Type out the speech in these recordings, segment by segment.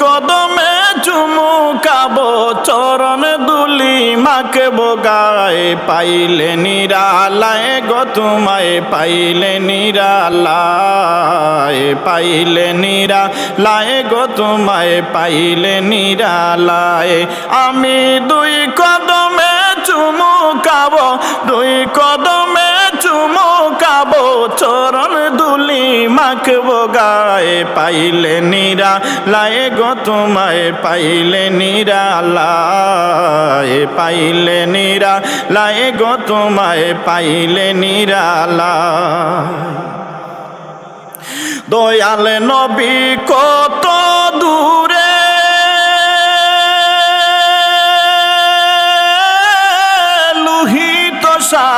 কদমে চুমু কাবো চরণ দুলি মাকে বোগায়। পাইলে নিরালায় গো তোমায়, পাইলে নিরালায় পাইলে নিরালায় গো তোমায়, পাইলে নিরালায়। আমি দুই কদমে চুমু কাবো দুই কদমে চুমু কাবো চরণ দুলি মাখবো, গায়ে পাইলে নিরা লায়ে গো তোমায় পাইলে নিরা লায়ে পাইলে নিরা লায়ে গো তোমায় পাইলে নিরা দয়াল নবী কত দূরে? লুহিত সাগরের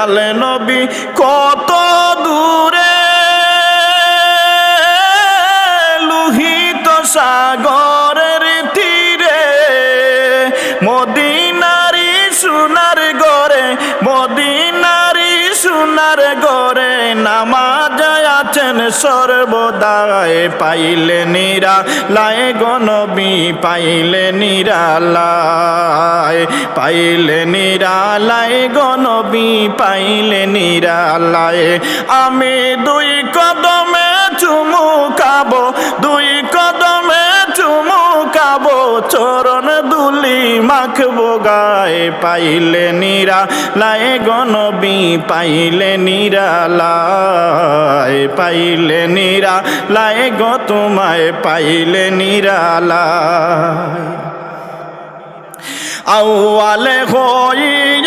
দয়াল নবী কত দূরে? লুহিত সাগরের তীরে মদিনারি সোনার গরে মদিনারি সোনার নামাজ আছেন সর্বদায় পাইলে নিরা লায় গনবী পাইলে নিরালায় পাইলে নিরালায় গনবী পাইলে নিরালায় আমি দুই কদমে চুমু কাবো দুই কদমে চুমু কাবো চরণ দুলি মাখবো গায়ে পাইলে নিরা লায়ে গনবি পাইলে নিরা লায় পাইলে নিরা লায়ে গ তোমায় পাইলে নিরা লায় আউয়ালে হইয়া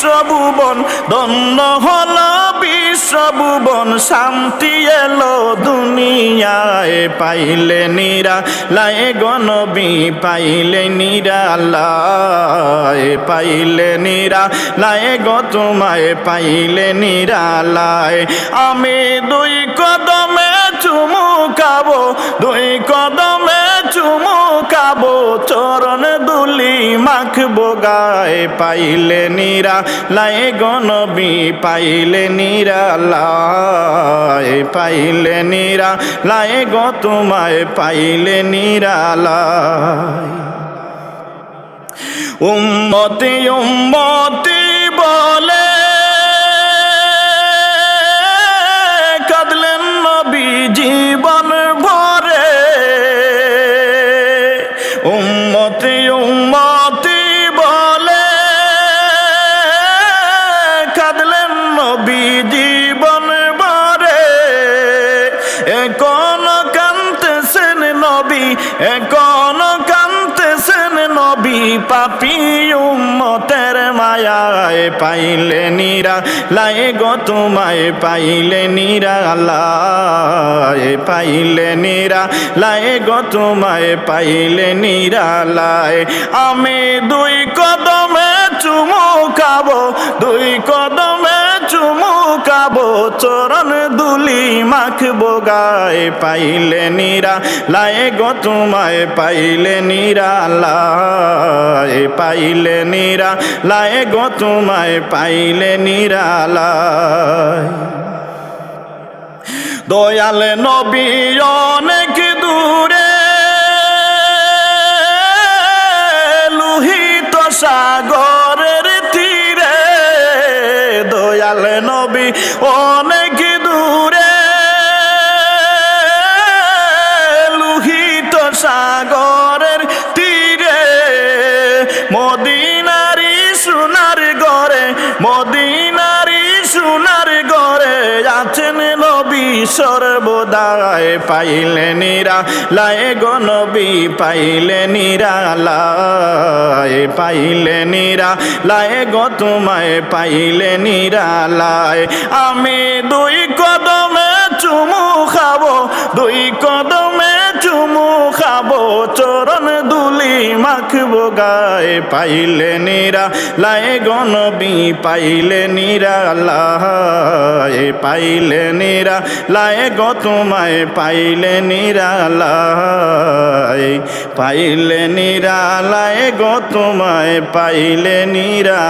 বিশ্বভুবন দন্ন হল বিশ্বভুবন, শান্তি এলো দুনিয়ায়, পাইলে নিরা লায়ে গনবী পাইলে নিরা লায় পাইলে নিরা লায়ে গো তোমায়, পাইলে নিরা লায় আমি দুই কদমে গায়ে পাইলে নিরা, লাই গনবী পাইলে নিরা, লাই পাইলে নিরা, লাই গো তোমায় পাইলে নিরা, লাই। উম্মতি উম্মতি বলে এখন কান্তেছেন নবী পাপি উম্মতের মায়ায় পাইলে নিরা লায়ে গো তোমায় পাইলে নিরা লায় পাইলে নিরা লায়ে গো তোমায় পাইলে নিরা লায় আমি দুই কদমে চুমু খাব, দুই কদমে চুমু খাব, চরণ দুলি মাখবো গায়ে পাইলে নিরা লায়ে গো তোমায় পাইলে নিরা লায় পাইলে নিরা লায়ে গো তোমায় পাইলে নিরা লায় দয়াল নবী অনেক দূরে, লুহিত সাগরের তীরে। দয়াল নবী অনেক সর্বদায় পাইলে নিরা লায়ে গো নবী, পাইলে নিরা লায় পাইলে নিরা লায়ে গো তোমায় পাইলে নিরা লায় আমি দুই গায়ে পাইলে নিরা লায়ে গনবি পাইলে নিরা লায়ে পাইলে নিরা লায়ে গো তোমায় পাইলে নিরা লায়ে পাইলে নিরা লায়ে গো তোমায় পাইলে নিরা